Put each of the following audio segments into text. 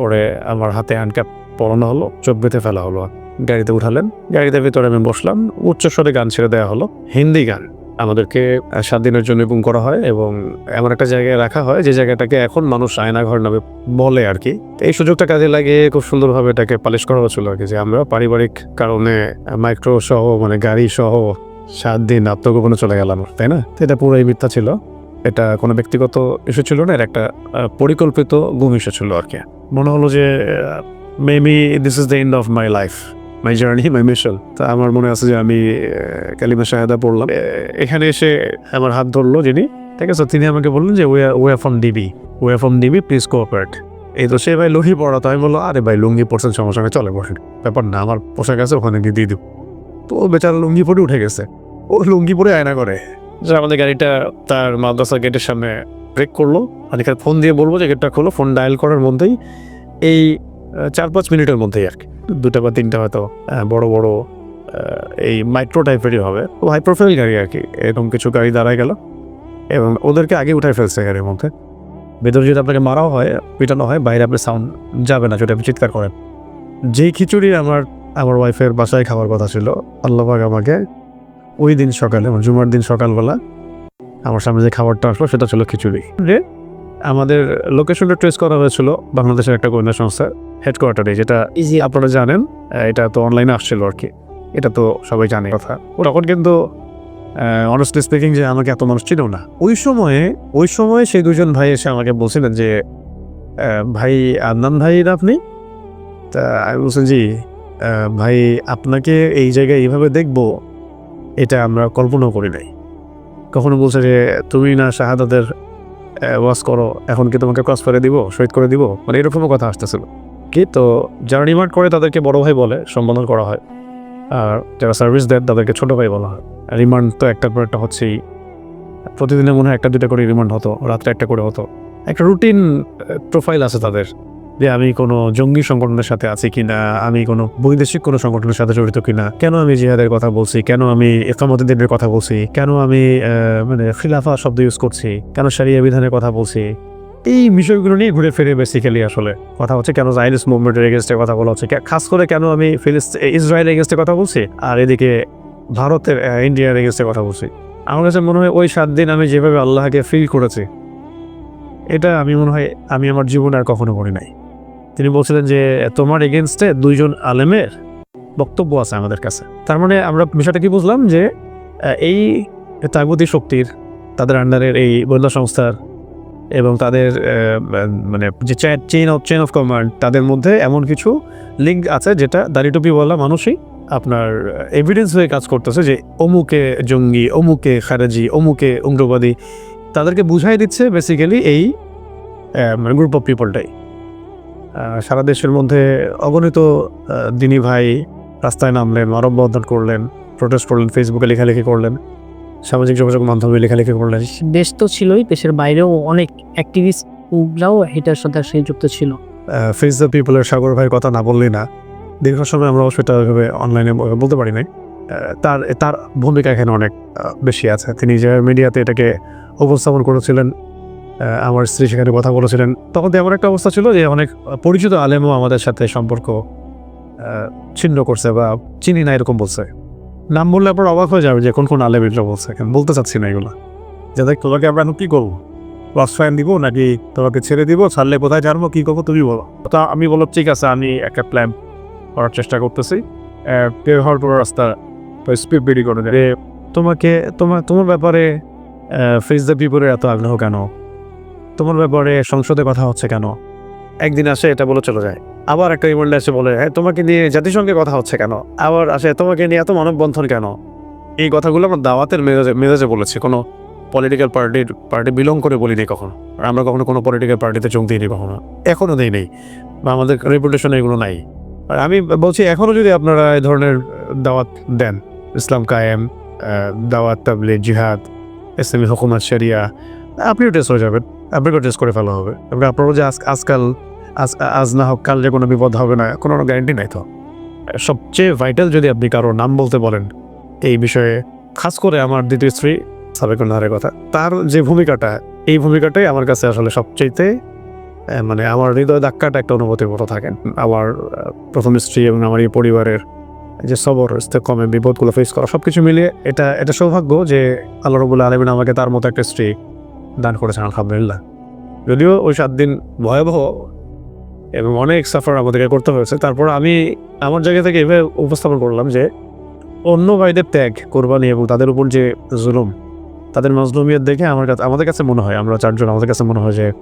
পরে আমার হাতে হ্যান্ডক্যাপ পরানো হলো, চোখ বেঁধে ফেলা হলো। গাড়িতে উঠালেন, গাড়িতে ভিতরে আমি বসলাম, উচ্চস্বরে গান ছেড়ে দেওয়া হলো। হিন্দি গান আমাদেরকে সাত দিনের জন্য বুম করা হয় এবং এমন একটা জায়গায় রাখা হয় যে জায়গাটাকে এখন মানুষ আয়নাঘর নামে বলে আর কি। এই সুযোগটা কাজে লাগিয়ে খুব সুন্দরভাবে এটাকে পালিশ করা হচ্ছিল আর কি, যে আমরা পারিবারিক কারণে মাইক্রো সহ মানে গাড়ি সহ সাত দিন আত্মগোপনে চলে গেলাম, তাই না? এটা পুরোই মিথ্যা ছিল। এটা কোনো ব্যক্তিগত ইস্যু ছিল না, এর একটা পরিকল্পিত গুম ইস্যু ছিল আর কি। মনে হলো যে maybe this is the end of my life my journey my mission তা আমার মনে আছে যে আমি কালিমা শাহেদা পড়লাম। এখানে এসে আমার হাত ধরলো যিনি। ঠিক আছে, তিনি আমাকে বললেন যে way way from DB way from DB please cooperate এই তো সে ভাই লুঙ্গি পড়া তো আমি বলল আরে ভাই, লুঙ্গি পড়ছেন সমস্যা নেই, চলে বসেন। ব্যাপার না, আমার পোশাক আছে, ওখানে গিয়ে দিয়ে দিব তো ও বেচারা লুঙ্গি পরে উঠে গেছে। ও লুঙ্গি পরে আয়না করে। যে আমাদের গাড়িটা তার মাদ্রাসা গেটের সামনে ব্রেক করল। এখানে ফোন দিয়ে বলব যে গেটটা খোলো ফোন ডায়াল করার মধ্যেই এই চার পাঁচ মিনিটের মধ্যেই আর কি। দুটা বা তিনটা হয়তো বড় বড় এই মাইক্রো টাইপেরই হবে। হাই প্রোফাইল গাড়ি আর কি, এরকম কিছু গাড়ি দাঁড়ায় গেল। এবং ওদেরকে আগে উঠায় ফেলছে গাড়ির মধ্যে। ভেতরে যদি আপনাকে মারাও হয়, পিটানো হয়, বাইরে আপনি সাউন্ড যাবে না, যদি আপনি চিৎকার করেন। যেই খিচুড়ি আমার আমার ওয়াইফের বাসায় খাওয়ার কথা ছিল আল্লাহবাগ আমাকে ওই দিন সকালে জুমার দিন সকালবেলা আমার সামনে যে খাবারটা আসলো সেটা ছিল খিচুড়ি। যে আমাদের লোকেশনটা ট্রেস করা হয়েছিল বাংলাদেশের একটা গোয়েন্দা সংস্থা হেডকোয়ার্টারে যেটা ইজি আপনারা জানেন এটা তো অনলাইনে আসছিল আর কি। এটা তো সবাই জানে কথা। তখন কিন্তু অনেস্টলি স্পিকিং যে আমাকে এত মানুষ ছিল না। ওই সময়ে ওই সময়ে সেই দুজন ভাই এসে আমাকে বলছিলেন যে ভাই আদনান ভাই আপনি? তা আমি বলছেন জি ভাই আপনাকে এই জায়গায় এইভাবে দেখব এটা আমরা কল্পনাও করি নাই। কখনো বলছে যে, তুমি না শাহাদাতের ওয়াশ করো, এখন কি তোমাকে ক্রস করে দিব, শহীদ করে দিব? মানে এরকমও কথা আসতেছিল। কি তো যারা রিমান্ড করে তাদেরকে বড় ভাই বলে সম্বোধন করা হয়। আর যারা সার্ভিস দেন তাদেরকে ছোট ভাই বলা হয়। রিমান্ড তো একটার পর একটা হচ্ছেই। প্রতিদিনে মনে হয় একটা দুটা করে রিমান্ড হতো, রাত্রে একটা করে হতো। একটা রুটিন প্রোফাইল আছে তাদের। যে আমি কোনো জঙ্গি সংগঠনের সাথে আছি কিনা, আমি কোনো বৈদেশিক কোনো সংগঠনের সাথে জড়িত কিনা, কেন আমি জিহাদের কথা বলছি, কেন আমি একামতুদ্দিনের কথা বলছি, কেন আমি মানে খিলাফা শব্দ ইউজ করছি, কেন সারিয়া বিধানের কথা বলছি, এই বিষয়গুলো নিয়ে ঘুরে ফিরে বেসিক্যালি আসলে কথা হচ্ছে কেন জাইনিস মুভমেন্টের এগেনস্টে কথা বলা হচ্ছে খাস করে কেন আমি ফিলিস্ত ইসরায়েল এগেনস্টে কথা বলছি, আর এদিকে ভারতের ইন্ডিয়ার এগেনস্টে কথা বলছি। আমার কাছে মনে হয় ওই সাত দিন আমি যেভাবে আল্লাহকে ফিল করেছি, এটা আমি মনে হয় আমি আমার জীবনে আর কখনো করি নাই। তিনি বলছিলেন যে, তোমার এগেনস্টে দুইজন আলেমের বক্তব্য আছে আমাদের কাছে। তার মানে আমরা বিষয়টা কি বুঝলাম যে এই তাগতি শক্তির, তাদের আন্ডারের এই গোয়েন্দা সংস্থার এবং তাদের মানে যে chain of chain of command তাদের মধ্যে এমন কিছু লিঙ্ক আছে যেটা দাড়িটুপি বলা মানুষই আপনার এভিডেন্স হয়ে কাজ করতেছে যে, অমুকে জঙ্গি, অমুকে খারেজি, অমুকে উগ্রবাদী, তাদেরকে বুঝাই দিচ্ছে বেসিক্যালি এই মানে গ্রুপ অফ পিপলটাই সারা দেশের মধ্যে অগণিত দিনী ভাই রাস্তায় নামলেন মানববন্ধন করলেন প্রোটেস্ট করলেন ফেসবুকে লেখালেখি করলেন সামাজিক যোগাযোগ মাধ্যমে লেখালেখি করলেন। দেশ তো ছিলই দেশের বাইরেও অনেক অ্যাক্টিভিস্টরাও এটার সাথে সে যুক্ত ছিল। ফেস দ্য পিপলের সাগর ভাইয়ের কথা না বললেই না দীর্ঘ সময় আমরা সেটা ওইভাবে অনলাইনে বলতে পারি নাই। তার তার ভূমিকা এখানে অনেক বেশি আছে। তিনি যে মিডিয়াতে এটাকে উপস্থাপন করেছিলেন আমার স্ত্রী সেখানে কথা বলেছিলেন। তখন তো এমন একটা অবস্থা ছিল যে অনেক পরিচিত আলেমও আমাদের সাথে সম্পর্ক ছিন্ন করছে বা চিনি না এরকম বলছে। নাম বললে আপনার অবাক হয়ে যাবে যে কোন কোন আলেম এগুলো বলছে বলতে চাচ্ছি না এগুলো। যে দেখ তোমাকে আমরা এখন কী করব? ক্রস ফাইন দিব নাকি তোমাকে ছেড়ে দিব? ছাড়লে কোথায় জানব কী করব? তুমি বলো। তা আমি বললাম ঠিক আছে, আমি একটা প্ল্যান করার চেষ্টা করতেছি। বের হওয়ার রাস্তা স্পিড বেরি করে দেয় তোমাকে তোমার তোমার ব্যাপারে ফেস দ্য পিপলের এত আগ্রহ কেন? তোমার ব্যাপারে সংসদে কথা হচ্ছে কেন? একদিন আসে এটা বলে চলে যায়। আবার একটা ইমেল এসে বলে হ্যাঁ তোমাকে নিয়ে জাতিসংঘে কথা হচ্ছে কেন? আবার আসে, তোমাকে নিয়ে এত মানববন্ধন কেন? এই কথাগুলো আমরা দাওয়াতের মেজাজে মেজাজে বলেছি। কোনো পলিটিক্যাল পার্টির পার্টি বিলং করে বলিনি কখনো। আর আমরা কখনো কোনো পলিটিক্যাল পার্টিতে যোগ দিইনি কখনো। এখনও দিই নেই। বা আমাদের রেপুটেশনে এগুলো নাই। আর আমি বলছি এখনও যদি আপনারা এই ধরনের দাওয়াত দেন, ইসলাম কায়েম দাওয়াত তাবলি জিহাদ, ইসলামী হুকুমাত, শরিয়া, আপনিও টেস্ট হয়ে যাবেন। টেস্ট করে ফেলা হবে। এবং আপনারও যে আজ, আজকাল, আজ আজ না হোক কাল যে কোনো বিপদ হবে না, কোনো গ্যারান্টি নাই তো? সবচেয়ে ভাইটাল যদি আপনি কারোর নাম বলতে বলেন, এই বিষয়ে খাস করে আমার দ্বিতীয় স্ত্রী সাবেকুন নাহারের কথা, তার যে ভূমিকাটা, এই ভূমিকাটাই আমার কাছে আসলে সবচেয়েতে মানে আমার হৃদয় ধাক্কাটা একটা অনুভূতির মতো থাকে। আমার প্রথম স্ত্রী এবং আমার এই পরিবারের যে সবর, কমে বিপদগুলো ফেস করা সব কিছু মিলিয়ে এটা এটা সৌভাগ্য যে আল্লাহ রবুল্লা আলমিন আমাকে তার মতো একটা স্ত্রী দান করেছেন, আলহামদুলিল্লাহ। যদিও ওই সাত দিন ভয়াবহ এবং অনেক সাফার আমাদেরকে করতে হয়েছে। তারপর আমি আমার জায়গা থেকে এভাবে উপস্থাপন করলাম যে, অন্য ভাইদের ত্যাগ, কোরবানি এবং তাদের উপর যে জুলুম, তাদের মজলুমিয়ত দেখে আমার কাছে আমাদের কাছে মনে হয়, আমরা চারজন, আমাদের কাছে মনে হয় যে,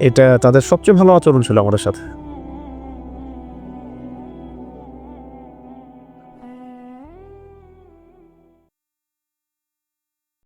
এটা তাদের সবচেয়ে ভালো আচরণ ছিল আমাদের সাথে।